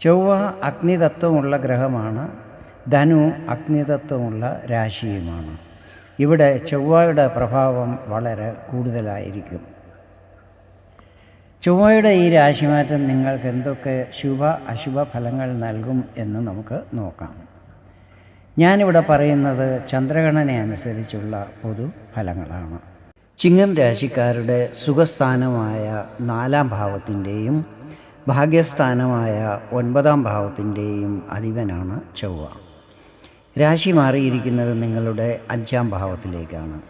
ചൊവ്വ അഗ്നിതത്വമുള്ള ഗ്രഹമാണ് ധനു അഗ്നിതത്വമുള്ള രാശിയുമാണ്. ഇവിടെ ചൊവ്വയുടെ പ്രഭാവം വളരെ കൂടുതലായിരിക്കും. ചൊവ്വയുടെ ഈ രാശിമാറ്റം നിങ്ങൾക്ക് എന്തൊക്കെ ശുഭ അശുഭ ഫലങ്ങൾ നൽകും എന്ന് നമുക്ക് നോക്കാം. ഞാനിവിടെ പറയുന്നത് ചന്ദ്രഗണന അനുസരിച്ചുള്ള പൊതു ഫലങ്ങളാണ്. ചിങ്ങം രാശിക്കാരുടെ സുഖസ്ഥാനമായ നാലാം ഭാവത്തിന്റെയും ഭാഗ്യസ്ഥാനമായ ഒൻപതാം ഭാവത്തിന്റെയും അധിപനാണ് ചൊവ്വ. രാശി മാറിയിരിക്കുന്നത് നിങ്ങളുടെ അഞ്ചാം ഭാവത്തിലേക്കാണ്.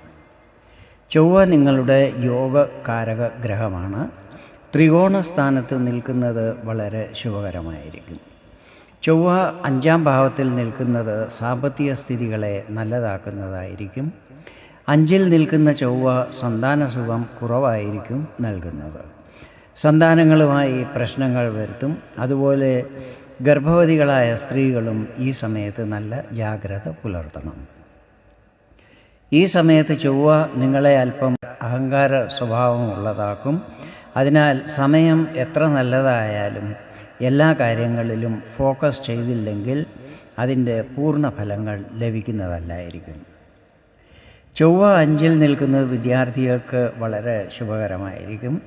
ചൊവ്വ നിങ്ങളുടെ യോഗകാരക ഗ്രഹമാണ്. ത്രികോണ സ്ഥാനത്ത് നിൽക്കുന്നത് വളരെ ശുഭകരമായിരിക്കും. ചൊവ്വ അഞ്ചാം ഭാവത്തിൽ നിൽക്കുന്നത് സാമ്പത്തിക സ്ഥിതികളെ നല്ലതാക്കുന്നതായിരിക്കും. അഞ്ചിൽ നിൽക്കുന്ന ചൊവ്വ സന്താന സുഖം കുറവായിരിക്കും നൽകുന്നത്. സന്താനങ്ങളുമായി പ്രശ്നങ്ങൾ വരുത്തും. അതുപോലെ ഗർഭവതികളായ സ്ത്രീകളും ഈ സമയത്ത് നല്ല ജാഗ്രത പുലർത്തണം. ഈ സമയത്ത് ചൊവ്വ നിങ്ങളെ അല്പം അഹങ്കാര സ്വഭാവമുള്ളതാക്കും അതിനാൽ സമയം എത്ര നല്ലതായാലും എല്ലാ കാര്യങ്ങളിലും ഫോക്കസ് ചെയ്തില്ലെങ്കിൽ അതിന്റെ പൂർണ ഫലങ്ങൾ ലഭിക്കുന്നതല്ലായിരിക്കും. ചൊവ്വ അഞ്ചിൽ നിൽക്കുന്നത് വിദ്യാർത്ഥികൾക്ക് വളരെ ശുഭകരമായിരിക്കും.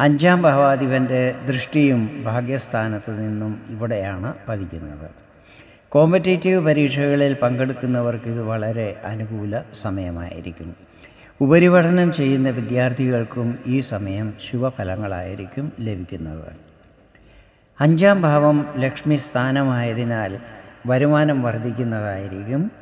അഞ്ചാം ഭാവാധിപന്റെ ദൃഷ്ടിയും ഭാഗ്യസ്ഥാനത്ത് നിന്നും ഇവിടെയാണ് പതിക്കുന്നത്. കോമ്പറ്റേറ്റീവ് പരീക്ഷകളിൽ പങ്കെടുക്കുന്നവർക്ക് ഇത് വളരെ അനുകൂല സമയമായിരിക്കും. ഉപരിപഠനം ചെയ്യുന്ന വിദ്യാർത്ഥികൾക്കും ഈ സമയം ശുഭഫലങ്ങളായിരിക്കും ലഭിക്കുന്നത്. അഞ്ചാം ഭാവം ലക്ഷ്മി സ്ഥാനമായതിനാൽ വരുമാനം വർദ്ധിക്കുന്നതായിരിക്കും.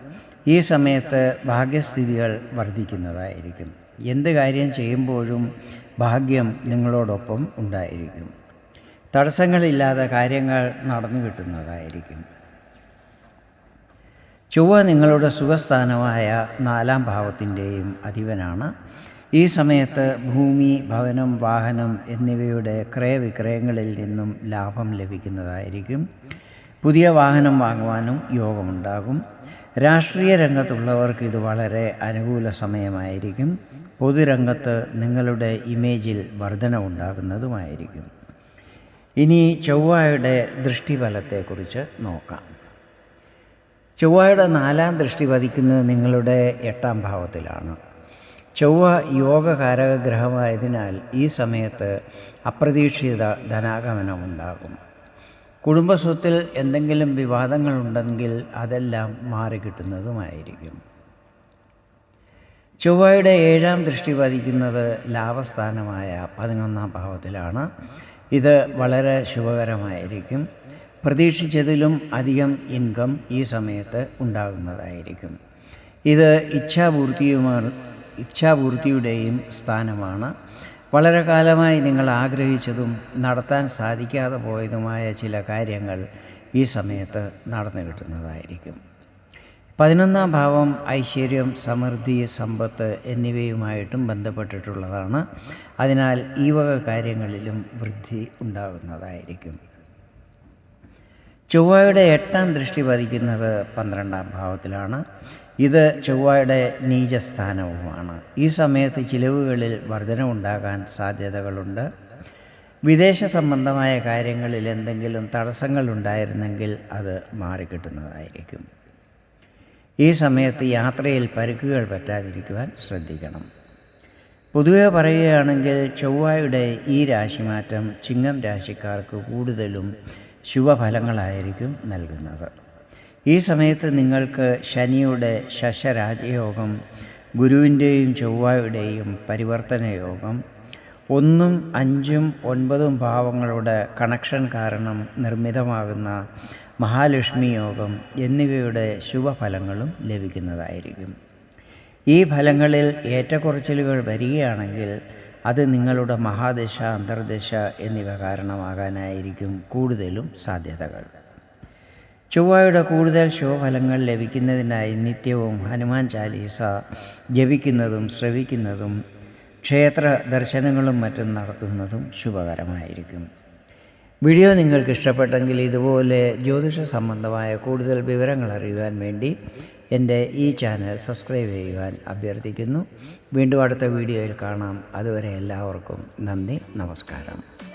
ഈ സമയത്ത് ഭാഗ്യസ്ഥിതികൾ വർദ്ധിക്കുന്നതായിരിക്കും. എന്ത് കാര്യം ചെയ്യുമ്പോഴും ഭാഗ്യം നിങ്ങളോടൊപ്പം ഉണ്ടായിരിക്കും. തടസ്സങ്ങളില്ലാതെ കാര്യങ്ങൾ നടന്നു കിട്ടുന്നതായിരിക്കും. ചൊവ്വ നിങ്ങളുടെ സുഖസ്ഥാനമായ നാലാം ഭാവത്തിന്റെയും അധിപനാണ്. ഈ സമയത്ത് ഭൂമി ഭവനം വാഹനം എന്നിവയുടെ ക്രയവിക്രയങ്ങളിൽ നിന്നും ലാഭം ലഭിക്കുന്നതായിരിക്കും. പുതിയ വാഹനം വാങ്ങുവാനും യോഗമുണ്ടാകും. രാഷ്ട്രീയ രംഗത്തുള്ളവർക്ക് ഇത് വളരെ അനുകൂല സമയമായിരിക്കും. പൊതുരംഗത്ത് നിങ്ങളുടെ ഇമേജിൽ വർധനവുണ്ടാകുന്നതുമായിരിക്കും ഇനി ചൊവ്വയുടെ ദൃഷ്ടിഫലത്തെക്കുറിച്ച് നോക്കാം. ചൊവ്വയുടെ നാലാം ദൃഷ്ടി പതിക്കുന്നത് നിങ്ങളുടെ എട്ടാം ഭാവത്തിലാണ്. ചൊവ്വ യോഗകാരക ഗ്രഹമായതിനാൽ ഈ സമയത്ത് അപ്രതീക്ഷിത ധനാഗമനമുണ്ടാകും കുടുംബസ്വത്തിൽ എന്തെങ്കിലും വിവാദങ്ങളുണ്ടെങ്കിൽ അതെല്ലാം മാറിക്കിട്ടുന്നതുമായിരിക്കും ചൊവ്വയുടെ ഏഴാം ദൃഷ്ടി പതിക്കുന്നത് ലാഭസ്ഥാനമായ പതിനൊന്നാം ഭാവത്തിലാണ്. ഇത് വളരെ ശുഭകരമായിരിക്കും. പ്രതീക്ഷിച്ചതിലും അധികം ഇൻകം ഈ സമയത്ത് ഉണ്ടാകുന്നതായിരിക്കും. ഇത് ഇച്ഛാപൂർത്തിയുമാ ഇച്ഛാപൂർത്തിയുടെയും സ്ഥാനമാണ്. വളരെ കാലമായി നിങ്ങൾ ആഗ്രഹിച്ചതും നടത്താൻ സാധിക്കാതെ പോയതുമായ ചില കാര്യങ്ങൾ ഈ സമയത്ത് നടന്നു കിട്ടുന്നതായിരിക്കും. പതിനൊന്നാം ഭാവം ഐശ്വര്യം സമൃദ്ധി സമ്പത്ത് എന്നിവയുമായിട്ടും ബന്ധപ്പെട്ടിട്ടുള്ളതാണ്. അതിനാൽ ഈ വക കാര്യങ്ങളിലും വൃദ്ധി ഉണ്ടാകുന്നതായിരിക്കും. ചൊവ്വയുടെ എട്ടാം ദൃഷ്ടി പതിക്കുന്നത് പന്ത്രണ്ടാം ഭാവത്തിലാണ്. ഇത് ചൊവ്വയുടെ നീചസ്ഥാനവുമാണ്. ഈ സമയത്ത് ചിലവുകളിൽ വർധനവുണ്ടാകാൻ സാധ്യതകളുണ്ട്. വിദേശ സംബന്ധമായ കാര്യങ്ങളിൽ എന്തെങ്കിലും തടസ്സങ്ങൾ ഉണ്ടായിരുന്നെങ്കിൽ അത് മാറിക്കിട്ടുന്നതായിരിക്കും. ഈ സമയത്ത് യാത്രയിൽ പരുക്കുകൾ പറ്റാതിരിക്കുവാൻ ശ്രദ്ധിക്കണം. പൊതുവെ പറയുകയാണെങ്കിൽ ചൊവ്വയുടെ ഈ രാശിമാറ്റം ചിങ്ങം രാശിക്കാർക്ക് കൂടുതലും ശുഭഫലങ്ങളായിരിക്കും നൽകുന്നത്. ഈ സമയത്ത് നിങ്ങൾക്ക് ശനിയുടെ ശശരാജയോഗം ഗുരുവിന്റെയും ചൊവ്വയുടെയും പരിവർത്തന യോഗം ഒന്നും അഞ്ചും ഒൻപതും ഭാവങ്ങളുടെ കണക്ഷൻ കാരണം നിർമ്മിതമാകുന്ന മഹാലക്ഷ്മി യോഗം എന്നിവയുടെ ശുഭഫലങ്ങളും ലഭിക്കുന്നതായിരിക്കും. ഈ ഫലങ്ങളിൽ ഏറ്റക്കുറച്ചിലുകൾ വരികയാണെങ്കിൽ അത് നിങ്ങളുടെ മഹാദശ അന്തർദശ എന്നിവ കാരണമാകാനായിരിക്കും കൂടുതലും സാധ്യതകൾ. ചൊവ്വയുടെ കൂടുതൽ ശുഭഫലങ്ങൾ ലഭിക്കുന്നതിനായി നിത്യവും ഹനുമാൻ ചാലീസ ജപിക്കുന്നതും ശ്രവിക്കുന്നതും ക്ഷേത്ര ദർശനങ്ങളും മറ്റും നടത്തുന്നതും ശുഭകരമായിരിക്കും. വീഡിയോ നിങ്ങൾക്ക് ഇഷ്ടപ്പെട്ടെങ്കിൽ ഇതുപോലെ ജ്യോതിഷ സംബന്ധമായ കൂടുതൽ വിവരങ്ങൾ അറിയുവാൻ വേണ്ടി എന്റെ ഈ ചാനൽ സബ്സ്ക്രൈബ് ചെയ്യുവാൻ അഭ്യർത്ഥിക്കുന്നു. വീണ്ടും അടുത്ത വീഡിയോയിൽ കാണാം. അതുവരെ എല്ലാവർക്കും നന്ദി നമസ്കാരം.